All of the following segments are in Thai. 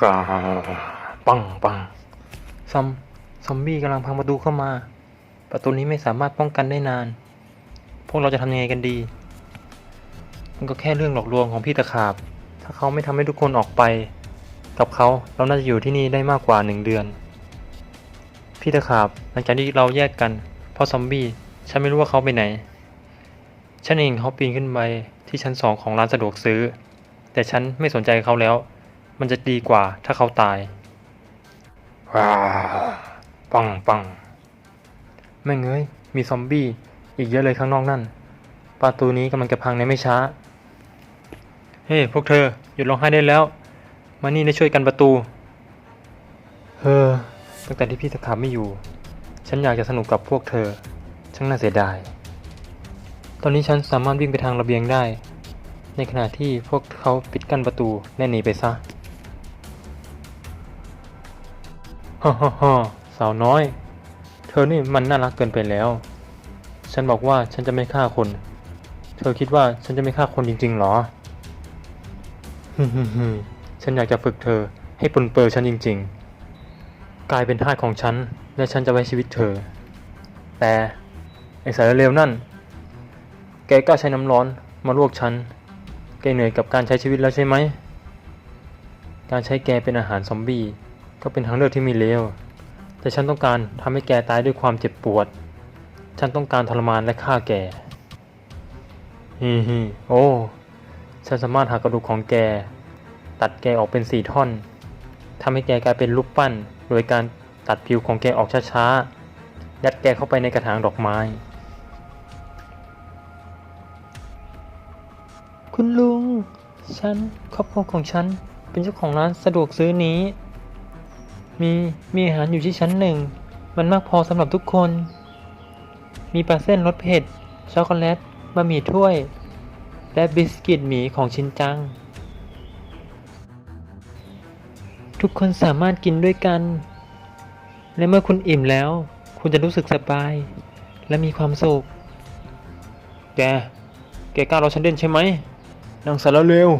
กาปังปังซอมซอมบี้กำลังพังประตูเข้ามา ประตูนี้ไม่สามารถป้องกันได้นาน พวกเราจะทำยังไงกันดี มันก็แค่เรื่องหลอกลวงของพี่ตะขาบ ถ้าเขาไม่ทำให้ทุกคนออกไป กับเขาเราน่าจะอยู่ที่นี่ได้มากกว่าหนึ่งเดือน พี่ตะขาบหลังจากที่เราแยกกัน เพราะซอมบี้ฉันไม่รู้ว่าเขาไปไหน ฉันเองเขาปีนขึ้นไปที่ชั้นสองของร้านสะดวกซื้อ แต่ฉันไม่สนใจเขาแล้ว มันจะดีกว่าถ้าเขาตายว้าวปังปังแม่งเอ้ยมีซอมบี้อีกเยอะเลยข้างนอกนั่น ประตูนี้กำลังจะพังในไม่ช้า เฮ้พวกเธอหยุดร้องไห้ได้แล้ว มานี่ได้ช่วยกันประตู เฮ้อตั้งแต่ที่พี่ตะขาบไม่อยู่ ฉันอยากจะสนุกกับพวกเธอ ช่างน่าเสียดาย ตอนนี้ฉันสามารถวิ่งไปทางระเบียงได้ ในขณะที่พวกเขาปิดกั้นประตูและหนีไปซะ ฮ่าฮ่าฮ่าสาวน้อย เธอนี่มันน่ารักเกินไปแล้ว ฉันบอกว่าฉันจะไม่ฆ่าคน เธอคิดว่าฉันจะไม่ฆ่าคนจริง ๆ หรอฮึฮึฮึฉันอยากจะฝึกเธอให้ปนเปื้อฉันจริง ๆ กลายเป็นทาสของฉัน และฉันจะไว้ชีวิตเธอ แต่ไอ้สารเลวนั่น แกกล้าใช้น้ำร้อนมาลวกฉัน แกเหนื่อยกับการใช้ชีวิตแล้วใช่ไหม การใช้แกเป็นอาหารซอมบี้ ก็เป็นทางเลือกที่มีเลว แต่ฉันต้องการทำให้แกตายด้วยความเจ็บปวด ฉันต้องการทรมานและฆ่าแกฮีฮีโอ้ฉันสามารถหักกระดูกของแก ตัดแกออกเป็นสี่ท่อนทำให้แกกลายเป็นรูปปั้น โดยการตัดผิวของแกออกช้าๆ ยัดแกเข้าไปในกระถางดอกไม้ คุณลุง ฉันครอบครัวของฉัน เป็นเจ้าของร้านสะดวกซื้อนี้ มีมีอาหารอยู่ที่ชั้นหนึ่ง มันมากพอสำหรับทุกคน มีปลาเส้นรสเผ็ด ช็อกโกแลตบะหมี่ถ้วย และบิสกิตหมีของชินจัง ทุกคนสามารถกินด้วยกัน และเมื่อคุณอิ่มแล้ว คุณจะรู้สึกสบาย และมีความสุข แก แกกล้ารอฉันเด่นใช่ไหมนางสารเลว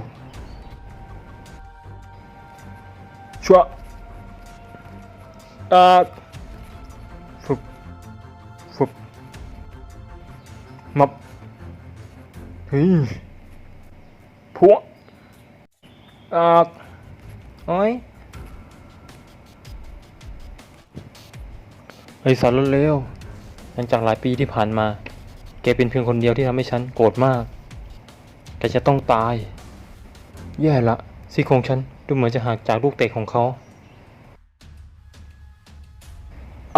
ชัว อ่าฟุบฟุบมับเฮ้ยพวกอ่าโอ้ยไอ้สารเลวหลังจากหลายปีที่ผ่านมา แกเป็นเพียงคนเดียวที่ทำให้ฉันโกรธมาก แกจะต้องตาย แย่ละซี่โครงฉันดูเหมือนจะหักจากลูกเตะของเขา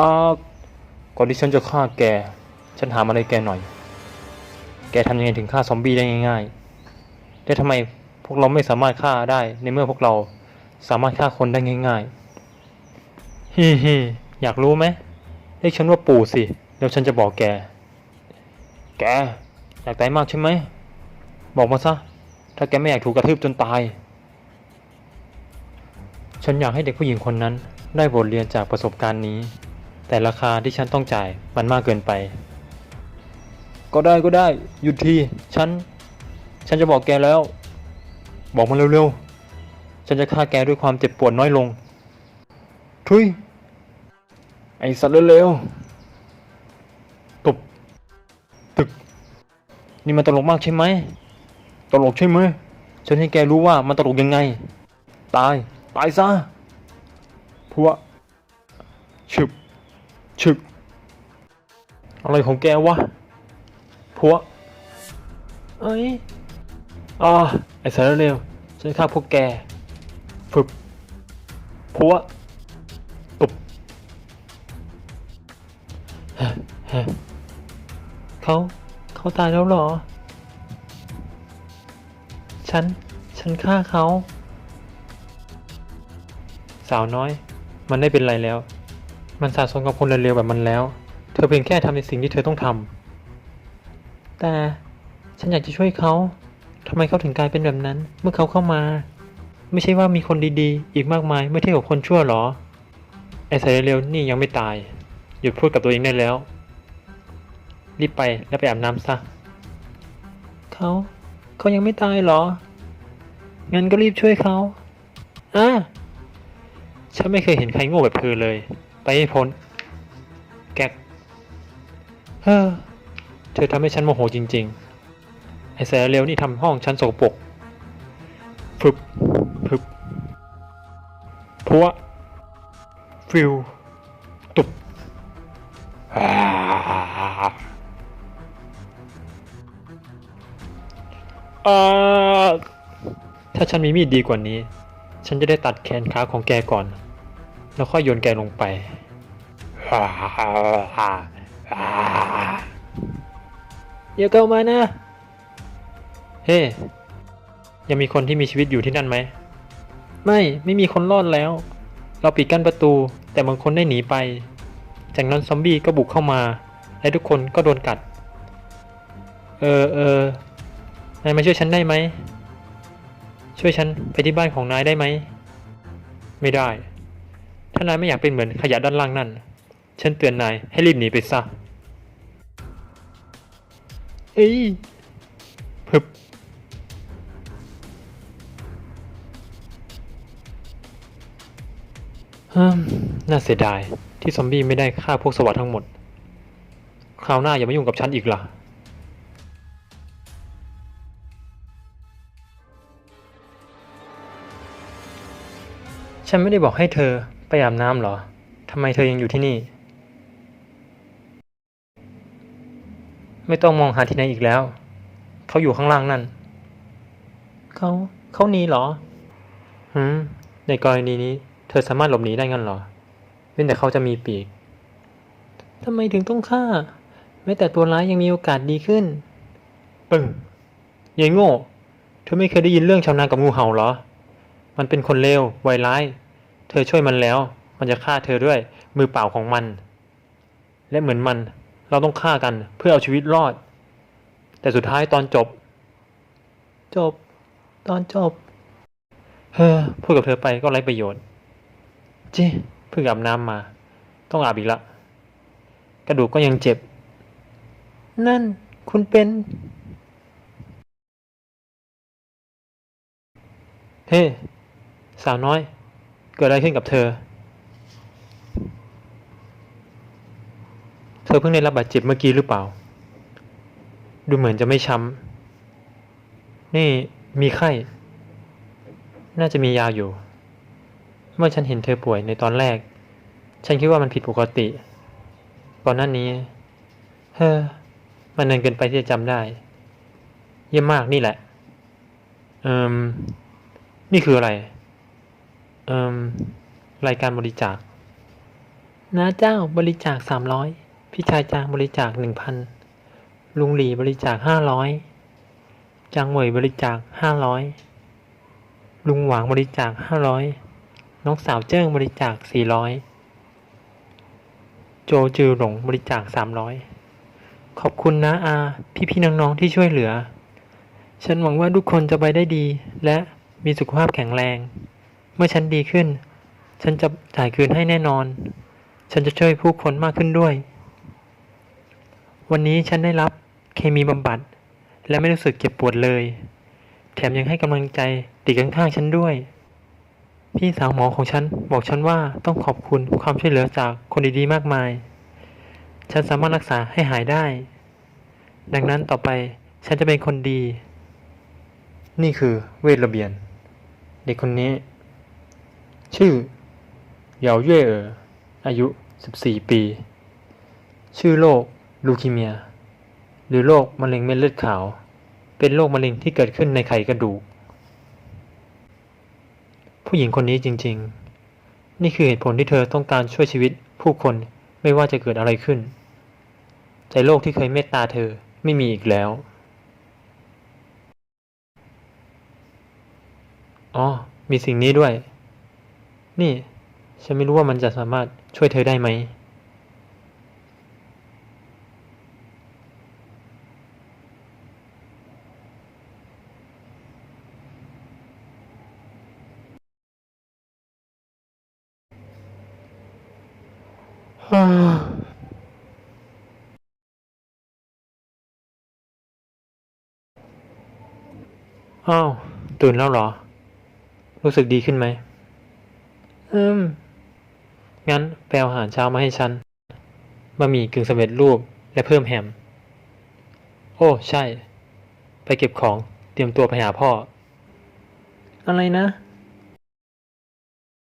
อ่าก่อนที่ฉันจะฆ่าแก ฉันถามอะไรแกหน่อย แกทำยังไงถึงฆ่าซอมบี้ได้ง่ายๆแต่ทำไมพวกเราไม่สามารถฆ่าได้ในเมื่อพวกเราสามารถฆ่าคนได้ง่ายๆฮิฮิอยากรู้ไหมเรียกฉันว่าปู่สิเดี๋ยวฉันจะบอกแก แก อยากตายมากใช่ไหม บอกมาซะ ถ้าแกไม่อยากถูกกระทืบจนตาย ฉันอยากให้เด็กผู้หญิงคนนั้นได้บทเรียนจากประสบการณ์นี้ แต่ราคาที่ฉันต้องจ่ายมันมากเกินไป ก็ได้ก็ได้ หยุดที ฉัน ฉันจะบอกแกแล้ว บอกมาเร็วๆ ฉันจะฆ่าแกด้วยความเจ็บปวดน้อยลง ทุย ไอ้สัตว์เร็วๆตบ ตึก นี่มันตลกมากใช่ไหม ตลกใช่ไหม ฉันให้แกรู้ว่ามันตลกยังไง ตาย ตายซะพวกฉึบ ฉึบอะไรของแกวะ พวก เอ้ยอ่าไอ้สารเลวฉันฆ่าพวกแกฝึกพวกตุบเขาเขาตายแล้วหรอ ฉัน ฉันฆ่าเขา สาวน้อย มันได้เป็นไรแล้ว มันสะสมกับคนเร็วๆแบบมันแล้ว เธอเพียงแค่ทำในสิ่งที่เธอต้องทำแต่ฉันอยากจะช่วยเขาทำไมเขาถึงกลายเป็นแบบนั้น เมื่อเขาเข้ามา ไม่ใช่ว่ามีคนดีๆ อีกมากมายไม่เทียบกับคนชั่วหรอ ไอ้สายเร็วนี่ยังไม่ตาย หยุดพูดกับตัวเองได้แล้ว รีบไปแล้วไปอาบน้ำซะเขาเขายังไม่ตายเหรอ งั้นก็รีบช่วยเขาอะฉันไม่เคยเห็นใครโง่แบบเธอเลย ไปให้พ้น แก๊กเฮ้อเธอทำให้ฉันโมโหจริง ๆ ไอ้แสเร็วนี่ทำห้องฉันสกปรกฟึบฟึบพัวฟิว ตุบถ้าฉันมีมีดดีกว่านี้ ฉันจะได้ตัดแขนขาของแกก่อน แล้วค่อยโยนแกลงไปอย่าเข้ามานะ เฮ้ ยังมีคนที่มีชีวิตอยู่ที่นั่นไหม ไม่ ไม่มีคนรอดแล้ว เราปิดกั้นประตู แต่บางคนได้หนีไป จากนั้นซอมบี้ก็บุกเข้ามา และทุกคนก็โดนกัด เออเออนายมาช่วยฉันได้ไหม ช่วยฉันไปที่บ้านของนายได้ไหม ไม่ได้ ถ้านายไม่อยากเป็นเหมือนขยะด้านล่างนั่น ฉันเตือนนายให้รีบหนีไปซะ เอ้ยพึบฮน่าเสียดาย ที่ซอมบี้ไม่ได้ฆ่าพวกสวัสดทั้งหมด คราวหน้าอย่ามายุ่งกับฉันอีกล่ะฉันไม่ได้บอกให้เธอ ไปอาบน้ำเหรอ ทำไมเธอยังอยู่ที่นี่ ไม่ต้องมองหาที่ไหนอีกแล้ว เขาอยู่ข้างล่างนั่น เขา เขาหนีเหรอหืมในกรณีนี้ เธอสามารถหลบหนีได้งั้นเหรอ เว้นแต่เขาจะมีปีก ทำไมถึงต้องฆ่า แม้แต่ตัวร้ายยังมีโอกาสดีขึ้น ปึ้งยายโง่ เธอไม่เคยได้ยินเรื่องชาวนากับงูเห่าเหรอ มันเป็นคนเลวไวร้าย เธอช่วยมันแล้ว มันจะฆ่าเธอด้วย มือเปล่าของมัน และเหมือนมัน เราต้องฆ่ากันเพื่อเอาชีวิตรอด แต่สุดท้ายตอนจบ จบ ตอนจบ เฮ้อพูดกับเธอไปก็ไร้ประโยชน์จีเพิ่งอาบน้ำมา ต้องอาบอีกละ กระดูกก็ยังเจ็บ นั่นคุณเป็น เฮ้ สาวน้อย เกิดอะไรขึ้นกับเธอ เธอเพิ่งได้รับบาดเจ็บเมื่อกี้หรือเปล่า ดูเหมือนจะไม่ช้ำ นี่มีไข้ น่าจะมียาอยู่ เมื่อฉันเห็นเธอป่วยในตอนแรก ฉันคิดว่ามันผิดปกติ ก่อนหน้านี้ เฮ้อ มันเนานเกินไปที่จะจำได้ เยี่ยมมากนี่แหละ เอิมนี่คืออะไร เอิมรายการบริจาคน้าเจ้าบริจาคสามร้อยพี่ชายจางบริจาคหนึ่งพันลุงหลีบริจาคห้าร้อยจางเหมยบริจาคห้าร้อยลุงหวางบริจาคห้าร้อยน้องสาวเจิ้งบริจาคสี่ร้อยโจจือหลงบริจาคสามร้อยขอบคุณนะอา พี่พี่ๆน้องๆที่ช่วยเหลือ ฉันหวังว่าทุกคนจะไปได้ดี และมีสุขภาพแข็งแรง เมื่อฉันดีขึ้น ฉันจะจ่ายคืนให้แน่นอน ฉันจะช่วยผู้คนมากขึ้นด้วย วันนี้ฉันได้รับเคมีบำบัด และไม่รู้สึกเจ็บปวดเลย แถมยังให้กำลังใจติดข้างๆฉันด้วย พี่สาวหมอของฉันบอกฉันว่าต้องขอบคุณความช่วยเหลือจากคนดีๆมากมาย ฉันสามารถรักษาให้หายได้ ดังนั้นต่อไปฉันจะเป็นคนดี นี่คือเวทระเบียน เด็กคนนี้ ชื่อเยาเย่เอ๋ออายุ 14 ปี ชื่อโรคลูคีเมีย หรือโรคมะเร็งเม็ดเลือดขาว เป็นโรคมะเร็งที่เกิดขึ้นในไขกระดูก ผู้หญิงคนนี้จริง ๆ นี่คือเหตุผลที่เธอต้องการช่วยชีวิตผู้คนไม่ว่าจะเกิดอะไรขึ้น แต่โลกที่เคยเมตตาเธอไม่มีอีกแล้ว อ๋อ มีสิ่งนี้ด้วย นี่ ฉันไม่รู้ว่ามันจะสามารถช่วยเธอได้ไหม อ้าว ตื่นแล้วเหรอ รู้สึกดีขึ้นไหม อืม งั้นแปลอาหารเช้ามาให้ฉันบะหมี่กึ่งสำเร็จรูปและเพิ่มแฮม โอ้ ใช่ ไปเก็บของ เตรียมตัวไปหาพ่อ อะไรนะ